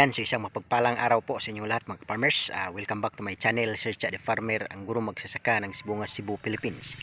Yan, so isang mapagpalang araw po sa inyong lahat mga farmers. Ah, welcome back to my channel, Search the Farmer, ang guro magsasaka ng Sibungas, Cebu, Philippines.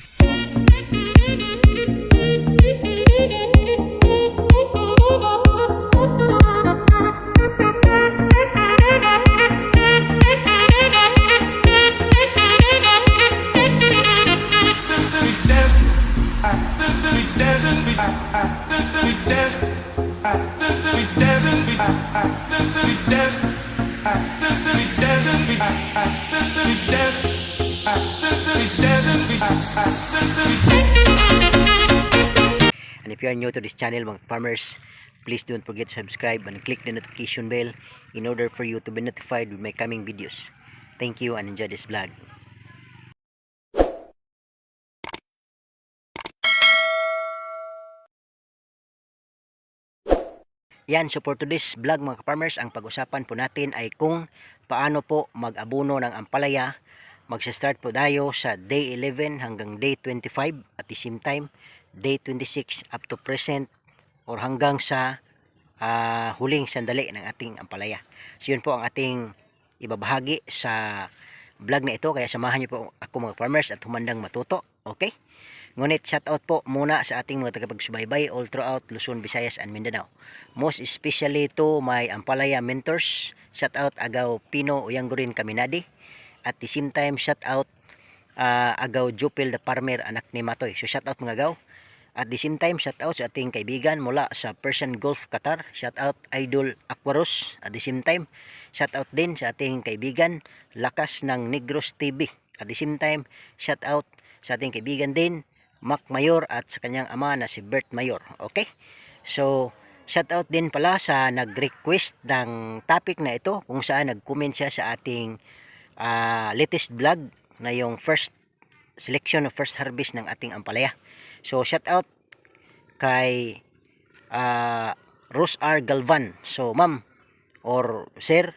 And if you are new to this channel mga farmers, please don't forget to subscribe and click the notification bell in order for you to be notified with my coming videos. Thank you and enjoy this vlog. Yan, so for today's vlog mga farmers, ang pag-usapan po natin ay kung paano po mag-abuno ng ampalaya. Magsa-start po tayo sa day 11 hanggang day 25 at the same time day 26 up to present or hanggang sa ah, huling sandali ng ating ampalaya. So yun po ang ating ibabahagi sa vlog na ito kaya samahan niyo po ako mga farmers at humandang matuto. Okay? Ngunit shout out po muna sa ating mga tagapagsubaybay all throughout Luzon, Visayas and Mindanao. Most especially to my Ampalaya mentors. Shout out Agaw Pino Uyanggurin Kaminadi. At the same time shout out ah, Agaw Jupil the Farmer anak ni Matoy. So shout out mga gaw. At the same time shout out sa ating kaibigan mula sa Persian Gulf Qatar. Shout out Idol Aquaros. At the same time shout out din sa ating kaibigan Lakas ng Negros TV. At the same time shout out sa ating kaibigan din Mac Mayor at sa kanyang ama na si Bert Mayor. Okay? So, shout out din pala sa nag-request ng topic na ito kung saan nag-comment siya sa ating ah, latest vlog na yung first selection of first harvest ng ating ampalaya. So, shout out kay ah, Rose R. Galvan. So, ma'am or sir,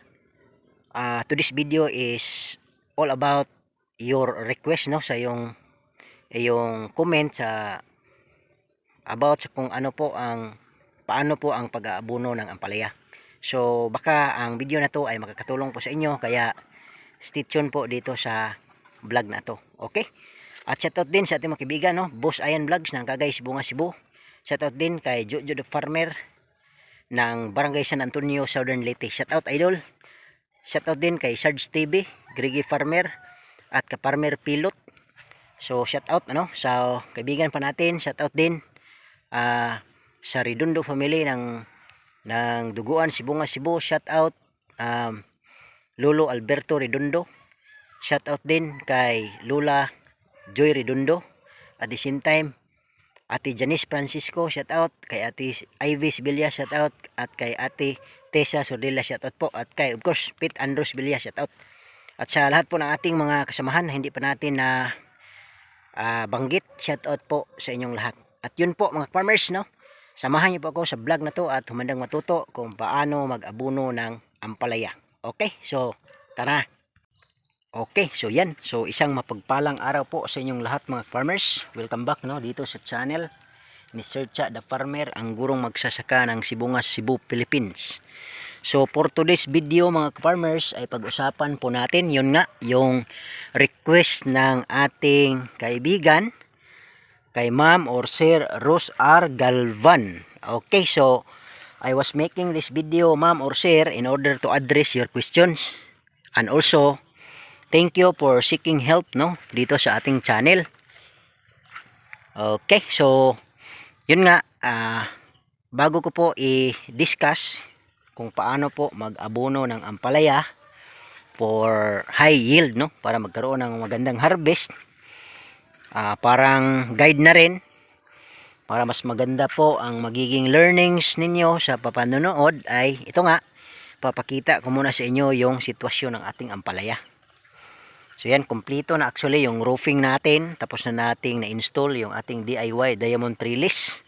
ah, to this video is all about your request no sa yung yung comment sa about sa kung ano po ang paano po ang pag-aabuno ng ampalaya. So baka ang video na to ay makakatulong po sa inyo kaya stay tuned po dito sa vlog na to. Okay? At shoutout din sa ating mga kaibigan no, Boss Ayan Vlogs ng Kagay Bunga Cebu. Shoutout din kay Jojo the Farmer ng Barangay San Antonio, Southern Leyte. Shoutout idol. Shoutout din kay Sarge TV, Grigi Farmer at ka Farmer Pilot So shout out ano sa kaibigan pa natin, shout out din ah, sa Redondo family ng ng Duguan Sibunga Cebu, shout out um, Lolo Alberto Redondo. Shout out din kay Lula Joy Redondo. At the same time Ate Janice Francisco, shout out kay Ate Ivy Sibilia, shout out at kay Ate Tessa Sordilla, shout out po at kay of course Pete Andros Bilia, shout out. At sa lahat po ng ating mga kasamahan hindi pa natin na ah, banggit shout out po sa inyong lahat. At yun po mga farmers no? Samahan niyo po ako sa vlog na to at humandang matuto kung paano mag-abuno ng ampalaya. Okay? So tara. Okay so yan. So isang mapagpalang araw po sa inyong lahat mga farmers. Welcome back no? Dito sa channel ni Sir Cha the Farmer ang gurong magsasaka ng Sibungas Cebu Philippines So for today's video mga farmers ay pag-usapan po natin yun nga yung request ng ating kaibigan kay ma'am or sir Rose R. Galvan. Okay so I was making this video ma'am or sir in order to address your questions and also thank you for seeking help no dito sa ating channel. Okay so yun nga ah, bago ko po i-discuss kung paano po mag-abono ng ampalaya for high yield no? Para magkaroon ng magandang harvest. Ah, parang guide na rin. Para mas maganda po ang magiging learnings ninyo sa papanonood ay ito nga papakita ko muna sa inyo yung sitwasyon ng ating ampalaya. So yan kompleto na actually yung roofing natin. Tapos na nating na-install yung ating DIY diamond trellis.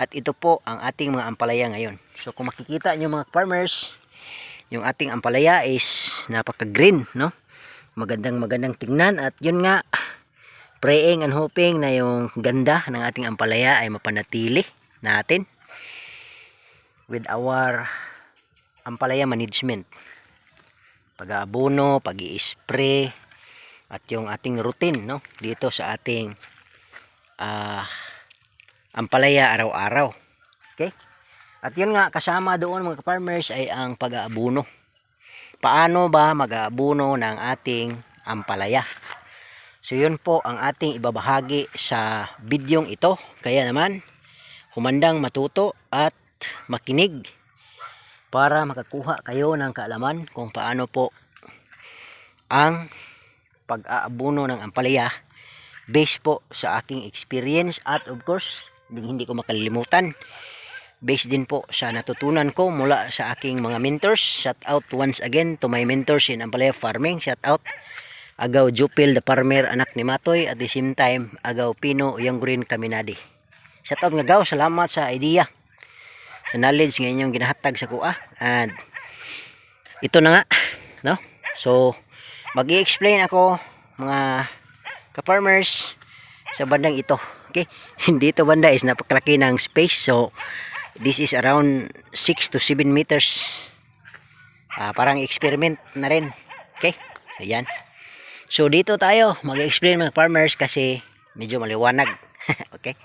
At ito po ang ating mga ampalaya ngayon so kung makikita nyo mga farmers yung ating ampalaya is napaka green no magandang magandang tingnan at yun nga praying and hoping na yung ganda ng ating ampalaya ay mapanatili natin with our ampalaya management. Pag-aabono, pag spray at yung ating routine no dito sa ating ah ampalaya araw-araw. Okay? At yun nga kasama doon mga farmers ay ang pag-aabono. Paano ba mag-aabono ng ating ampalaya? So yun po ang ating ibabahagi sa bidyong ito. Kaya naman humandang matuto at makinig para makakuha kayo ng kaalaman kung paano po ang pag-aabuno ng ampalaya based po sa aking experience at of course hindi ko makalimutan based din po sa natutunan ko mula sa aking mga mentors. Shout out once again to my mentors in ampalaya farming. Shout out. Agaw Jupil the farmer anak ni Matoy. At the same time agaw Pino yung green Kaminadi. Shout out nga gaw. Salamat sa idea. Sa knowledge nga inyong ginahatag sa kuha. And ito na nga no? So mag explain ako mga ka-farmers sa bandang ito. Okay? Hindi ito banda. Is napakalaki ng space. So this is around 6 to 7 meters. Ah, parang experiment na rin. Okay? So so dito tayo. Mag-explain mga farmers kasi medyo maliwanag. Okay?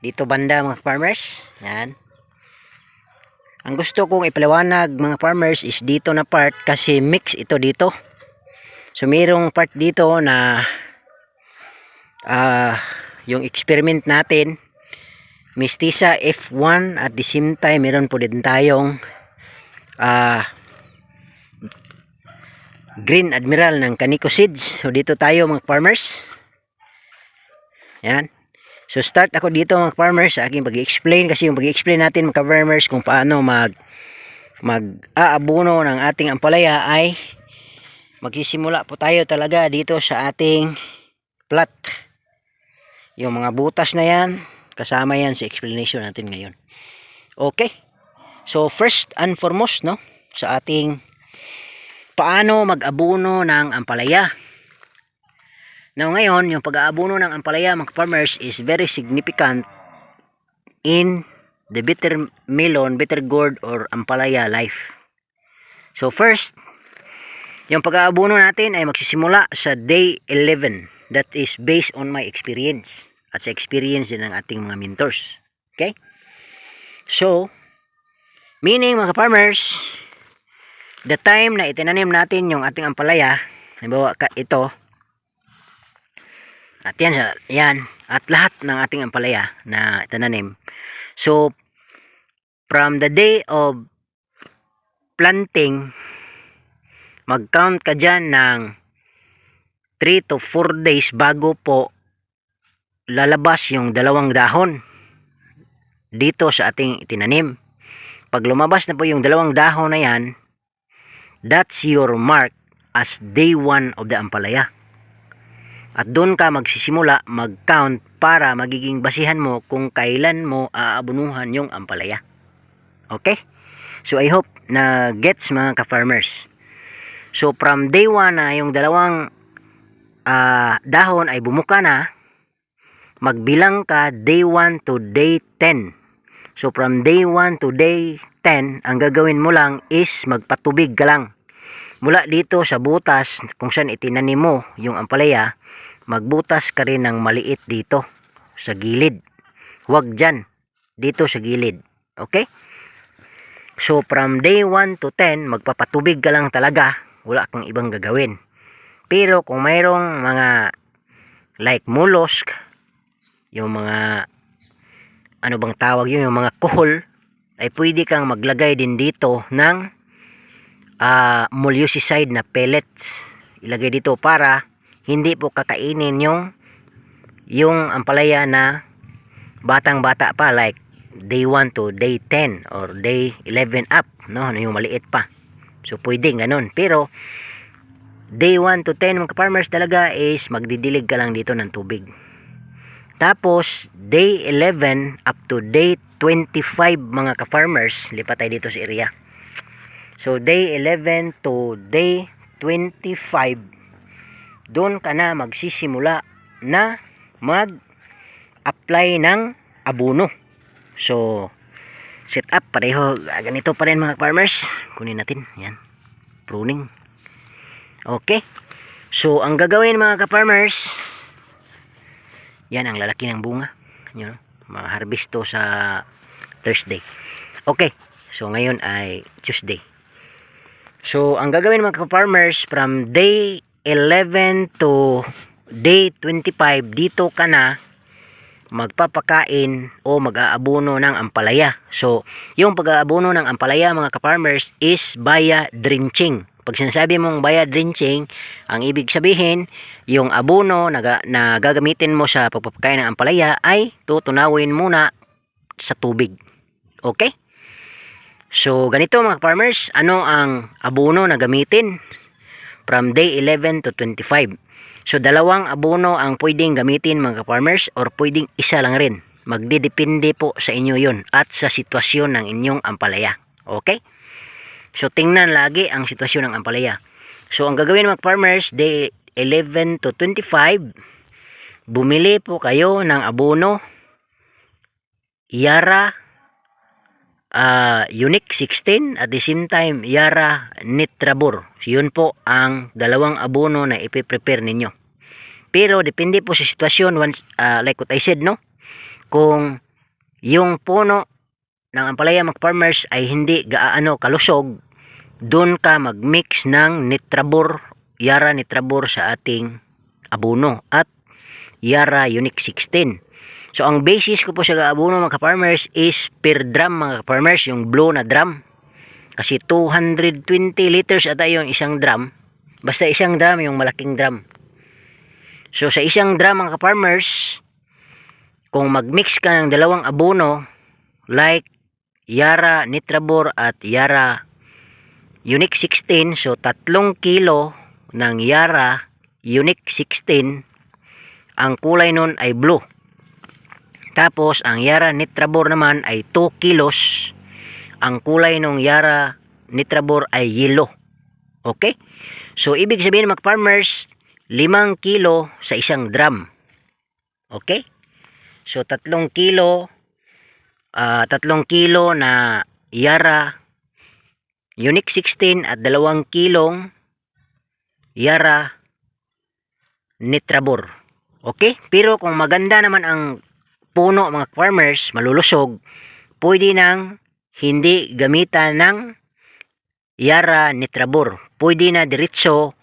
Dito banda mga farmers. Yan ang gusto kong ipaliwanag mga farmers is dito na part kasi mix ito dito. So mayroong part dito na ah yung experiment natin Mistisa F1 at the same time meron po din tayong ah Green Admiral ng Kaniko Seeds. So dito tayo mga farmers. Yan. So start ako dito mga farmers sa aking pag-explain kasi yung pag-explain natin mga farmers kung paano mag mag-aabuno ng ating ampalaya ay magsisimula po tayo talaga dito sa ating plat. Yung mga butas na yan, kasama yan sa explanation natin ngayon. Okay. So first and foremost no sa ating paano mag-abuno ng ampalaya. Now ngayon, yung pag-aabuno ng ampalaya mga farmers is very significant in the bitter melon, bitter gourd or ampalaya life. So first, yung pag-aabuno natin ay magsisimula sa day 11. That is based on my experience at sa experience din ng ating mga mentors. Okay? So, meaning mga farmers, the time na itinanim natin yung ating ampalaya, halimbawa ito, at yan, yan, at lahat ng ating ampalaya na itinanim. So, from the day of planting, mag-count ka dyan ng 3 to 4 days bago po lalabas yung dalawang dahon dito sa ating itinanim. Pag lumabas na po yung dalawang dahon na yan, that's your mark as day 1 of the ampalaya. At doon ka magsisimula mag-count para magiging basihan mo kung kailan mo aabunuhan yung ampalaya. Okay? So I hope na gets mga ka-farmers. So from day 1 na yung dalawang ah, dahon ay bumuka na, magbilang ka day 1 to day 10. So from day 1 to day 10, ang gagawin mo lang is magpatubig ka lang. Mula dito sa butas kung saan itinanim mo yung ampalaya, magbutas ka rin ng maliit dito sa gilid. Huwag dyan, dito sa gilid. Okay? So from day 1 to 10, magpapatubig ka lang talaga. Wala kang ibang gagawin. Pero kung mayroong mga like mollusk, yung mga ano bang tawag yun, yung mga kuhol, ay pwede kang maglagay din dito ng ah molluscicide na pellets. Ilagay dito para hindi po kakainin yung yung ampalaya na batang bata pa like day 1 to day 10 or day 11 up no? Yung maliit pa. So pwede ganun. Pero day 1 to 10 mga farmers talaga is magdidilig ka lang dito ng tubig tapos day 11 up to day 25 mga ka-farmers lipat tayo dito sa area. So day 11 to day 25 doon ka na magsisimula na mag apply ng abono. So set up pareho. Ganito pa rin mga farmers kunin natin. Yan. Pruning. Okay. So ang gagawin mga ka-farmers yan ang lalaki ng bunga yun mga harvest to sa Thursday okay so ngayon ay Tuesday so ang gagawin mga ka-farmers from day 11 to day 25 dito ka na magpapakain o mag-aabono ng ampalaya. So, yung pag-aabono ng ampalaya mga ka-farmers is via drenching. Pag sinasabi mong via drenching, ang ibig sabihin, yung abono na, na gagamitin mo sa pagpapakain ng ampalaya ay tutunawin muna sa tubig. Okay? So, ganito mga farmers, ano ang abono na gamitin from day 11 to 25? So dalawang abono ang pwedeng gamitin mga farmers or pwedeng isa lang rin. Magdidepende po sa inyo yon at sa sitwasyon ng inyong ampalaya. Okay? So tingnan lagi ang sitwasyon ng ampalaya. So ang gagawin mga farmers day 11 to 25 bumili po kayo ng abono Yara uh, Unique 16 at the same time Yara Nitrabur. Yun po ang dalawang abono na ipiprepare ninyo. Pero depende po sa sitwasyon once ah, like what I said no. Kung yung puno ng ampalaya mga farmers ay hindi gaano kalusog, doon ka mag-mix ng Nitrabur, Yara Nitrabur sa ating abono at Yara Unique 16. So ang basis ko po sa abono mga farmers is per drum mga farmers, yung blue na drum. Kasi 220 liters ata yung isang drum. Basta isang drum yung malaking drum. So sa isang drum mga farmers, kung mag-mix ka ng dalawang abono like Yara Nitrabor at Yara Unique 16, so tatlong kilo ng Yara Unique 16, ang kulay nun ay blue. Tapos ang Yara Nitrabor naman ay 2 kilos. Ang kulay ng Yara Nitrabor ay yellow. Okay? So ibig sabihin mga farmers, 5 kilo sa isang drum. Okay? So 3 kilo ah 3 kilo na Yara Unique 16 at 2 kilong Yara Nitrabor. Okay? Pero kung maganda naman ang puno mga farmers, malulusog, pwede nang hindi gamitan ng Yara Nitrabor. Pwede na diretso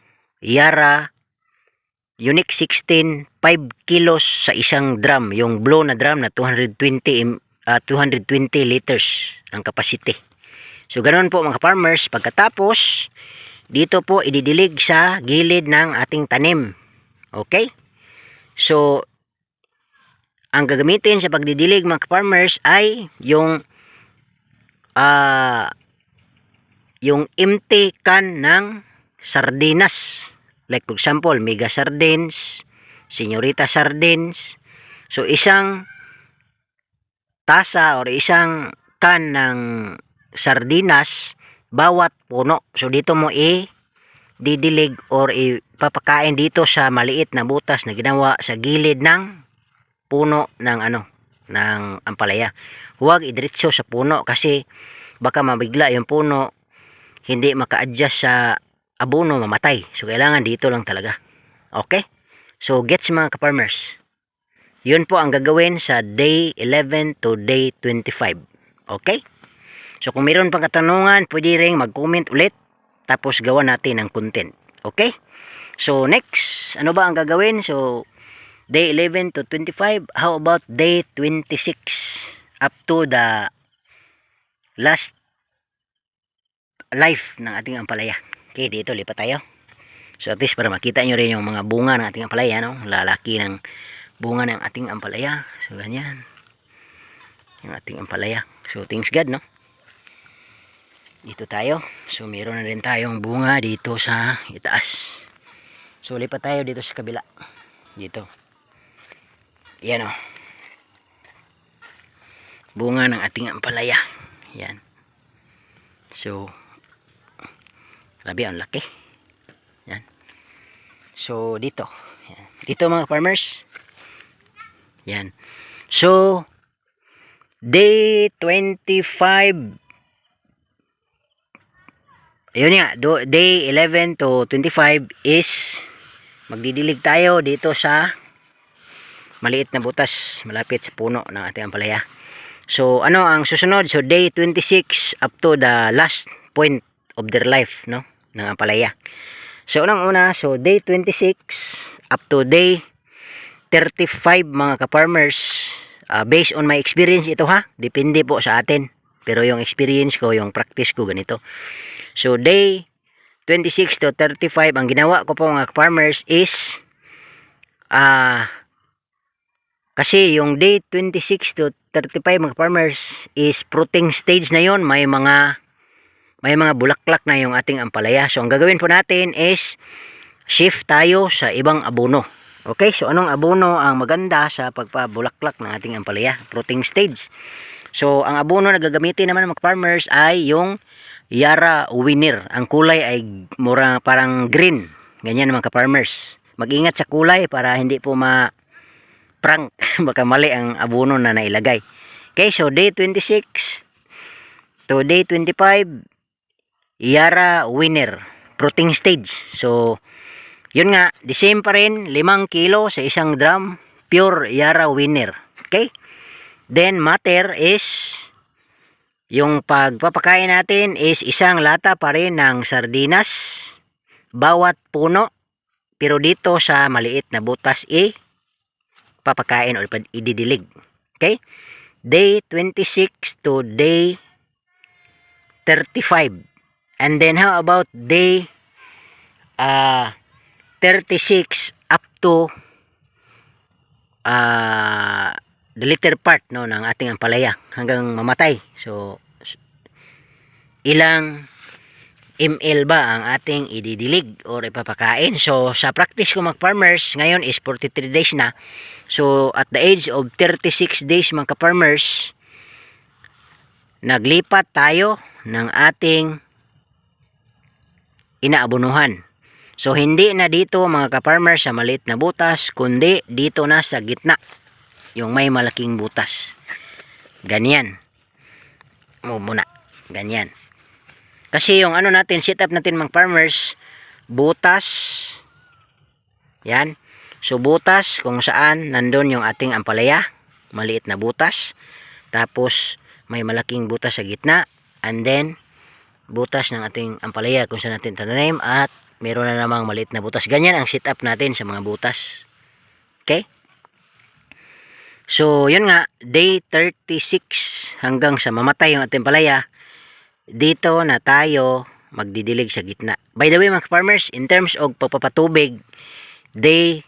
Yara Unique 16 5 kilos sa isang drum. Yung blow na drum na 220 im- ah, 220 liters ang capacity. So ganoon po mga farmers, pagkatapos dito po ididilig sa gilid ng ating tanim. Okay? So ang gagamitin sa pagdidilig mga farmers ay yung ah yung empty can ng sardinas. Like for example, mega sardines, senyorita sardines. So isang tasa or isang can ng sardinas bawat puno. So dito mo i didilig or ipapakain dito sa maliit na butas na ginawa sa gilid ng puno ng ano ng ampalaya. Huwag idiretso sa puno kasi baka mabigla yung puno hindi maka-adjust sa abono mamatay. So kailangan dito lang talaga. Okay? So gets mga ka-farmers. Yun po ang gagawin sa day 11 to day 25. Okay? So kung mayroon pang katanungan, pwede ring mag-comment ulit tapos gawa natin ng content. Okay? So next, ano ba ang gagawin? So day 11 to 25, how about day 26 up to the last life ng ating ampalaya. Okay, dito lipat tayo. So at least para makita nyo rin yung mga bunga ng ating ampalaya, no? Lalaki ng bunga ng ating ampalaya. So ganyan. Yung ating ampalaya. So thanks God, no? Dito tayo. So meron na rin tayong bunga dito sa itaas. So lipat tayo dito sa kabila. Dito. Yan o. Bunga ng ating ampalaya. Yan. So, grabe ang laki. Yan. So, dito. Yan. Dito mga farmers. Yan. So, Day 25 Ayun nga, do, day 11 to 25 is magdidilig tayo dito sa maliit na butas malapit sa puno ng ating ampalaya. So ano ang susunod? So day 26 up to the last point of their life no ng ampalaya. So unang una, so day 26 up to day 35 mga ka-farmers uh, based on my experience ito ha. Depende po sa atin. Pero yung experience ko, yung practice ko ganito. So day 26 to 35 ang ginawa ko po mga farmers is ah kasi yung day 26 to 35 mga farmers is fruiting stage na yon may mga may mga bulaklak na yung ating ampalaya so ang gagawin po natin is shift tayo sa ibang abono okay so anong abono ang maganda sa pagpabulaklak ng ating ampalaya fruiting stage so ang abono na gagamitin naman ng mga farmers ay yung Yara Winner. Ang kulay ay mura parang green. Ganyan mga ka-farmers. Mag-ingat sa kulay para hindi po ma prank. Baka mali ang abono na nailagay. Okay, so day 26 to day 25 Yara Winner. Fruiting stage. So, yun nga, the same pa rin, 5 kilo sa isang drum, pure Yara Winner. Okay? Then, matter is yung pagpapakain natin is isang lata pa rin ng sardinas bawat puno. Pero dito sa maliit na butas i papakain o ididilig. Okay? Day 26 to day 35. And then how about day uh, 36 up to uh, the later part no ng ating ampalaya hanggang mamatay. So ilang ml ba ang ating ididilig or ipapakain. So sa practice ko mag farmers ngayon is 43 days na. So at the age of 36 days mga farmers naglipat tayo ng ating inaabunuhan. So hindi na dito mga ka-farmers sa maliit na butas kundi dito na sa gitna yung may malaking butas. Ganyan. O muna. Ganyan. Kasi yung ano natin, setup natin mga farmers, butas. Yan. So butas kung saan nandun yung ating ampalaya. Maliit na butas. Tapos may malaking butas sa gitna. And then butas ng ating ampalaya kung saan natin tananim at meron na namang maliit na butas. Ganyan ang setup natin sa mga butas. Okay? So, yun nga, day 36 hanggang sa mamatay yung ating palaya, dito na tayo magdidilig sa gitna. By the way, mga farmers, in terms of pagpapatubig, day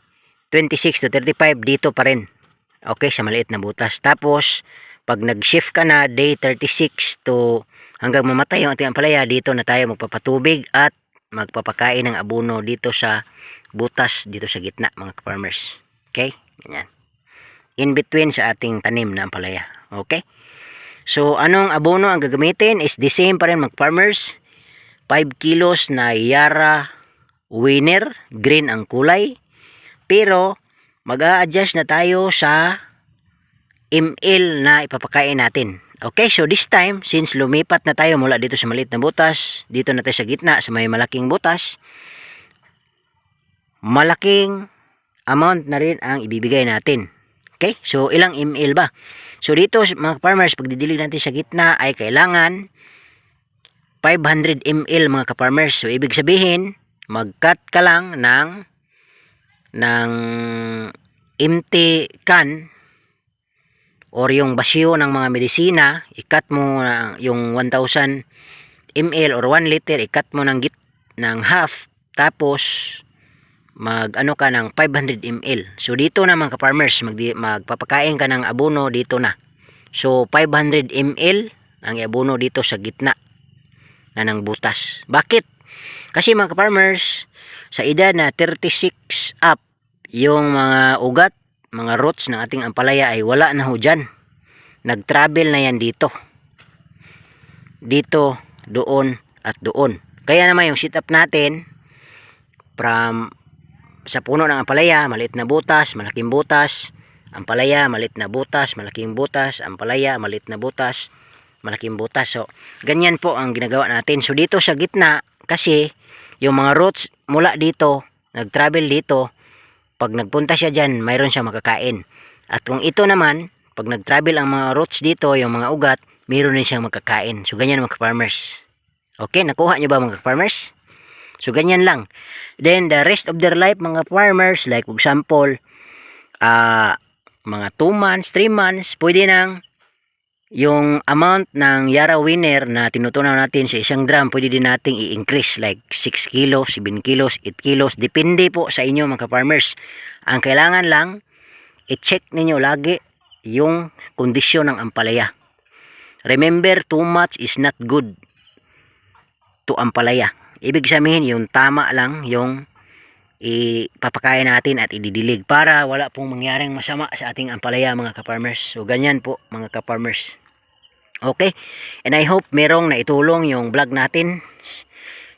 26 to 35, dito pa rin. Okay, sa maliit na butas. Tapos, pag nag-shift ka na, day 36 to hanggang mamatay yung ating palaya, dito na tayo magpapatubig at magpapakain ng abono dito sa butas, dito sa gitna, mga farmers. Okay? Ganyan in between sa ating tanim na ampalaya. Okay? So, anong abono ang gagamitin is the same pa rin mag-farmers. 5 kilos na Yara Winner, green ang kulay. Pero, mag-a-adjust na tayo sa ml na ipapakain natin. Okay, so this time, since lumipat na tayo mula dito sa maliit na butas, dito na tayo sa gitna sa may malaking butas, malaking amount na rin ang ibibigay natin. Okay? So, ilang ml ba? So, dito mga farmers, pag didilig natin sa gitna ay kailangan 500 ml mga ka-farmers. So, ibig sabihin, mag-cut ka lang ng ng empty can or yung basyo ng mga medisina, i-cut mo na yung 1000 ml or 1 liter, i-cut mo ng git ng half tapos mag ano ka ng 500 ml. So dito na mga farmers mag, magpapakain ka ng abono dito na. So 500 ml ang abono dito sa gitna na ng butas. Bakit? Kasi mga farmers sa edad na 36 up yung mga ugat, mga roots ng ating ampalaya ay wala na ho dyan. Nag-travel na yan dito. Dito, doon, at doon. Kaya naman yung sit up natin from sa puno ng ampalaya, maliit na butas, malaking butas, Ampalaya, malit na butas, malaking butas. Ampalaya, malit na butas, malaking butas. So, ganyan po ang ginagawa natin. So, dito sa gitna, kasi, yung mga roots mula dito, nag-travel dito, pag nagpunta siya dyan, mayroon siya makakain. At kung ito naman, pag nag-travel ang mga roots dito, yung mga ugat, mayroon din siyang makakain. So, ganyan mga farmers. Okay, nakuha nyo ba mga farmers? So, ganyan lang. Then, the rest of their life, mga farmers, like for example, ah mga 2 months, 3 months, pwede nang yung amount ng Yara Winner na tinutunaw natin sa isang drum, pwede din nating i-increase like 6 kilos, 7 kilos, 8 kilos. Depende po sa inyo mga farmers. Ang kailangan lang, i-check ninyo lagi yung kondisyon ng ampalaya. Remember, too much is not good to ampalaya. Ibig sabihin, yung tama lang yung ipapakain natin at ididilig para wala pong mangyaring masama sa ating ampalaya mga kaparmers. So ganyan po mga kaparmers. Okay? And I hope merong naitulong yung vlog natin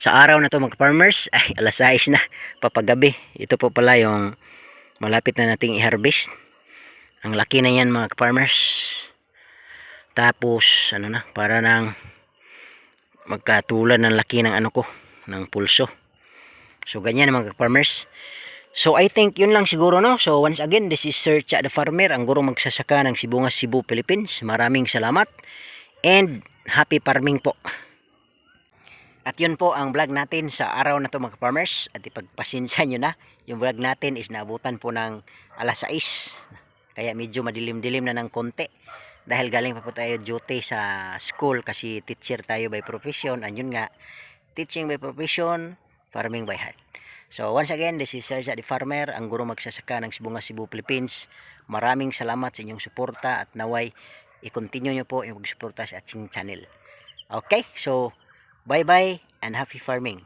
sa araw na to mga kaparmers. Ay, alas 6 na papagabi. Ito po pala yung malapit na nating i-harvest. Ang laki na yan mga kaparmers. Tapos, ano na, para nang magkatulan ng laki ng ano ko, ng pulso. So ganyan mga farmers. So I think yun lang siguro no. So once again, this is Sir Cha the Farmer, ang gurong magsasaka ng Sibungas Cebu, Philippines. Maraming salamat and happy farming po. At yun po ang vlog natin sa araw na to mga farmers. At ipagpasensya nyo na, yung vlog natin is naabutan po ng alas 6. Kaya medyo madilim-dilim na ng konti. Dahil galing pa po tayo duty sa school kasi teacher tayo by profession. Ayun nga, teaching by profession, farming by heart. So once again, this is Serge the Farmer, ang guro magsasaka ng Sibungas Cebu, Philippines. Maraming salamat sa inyong suporta at naway i-continue nyo po yung pagsuporta sa ating channel. Okay, so bye bye and happy farming.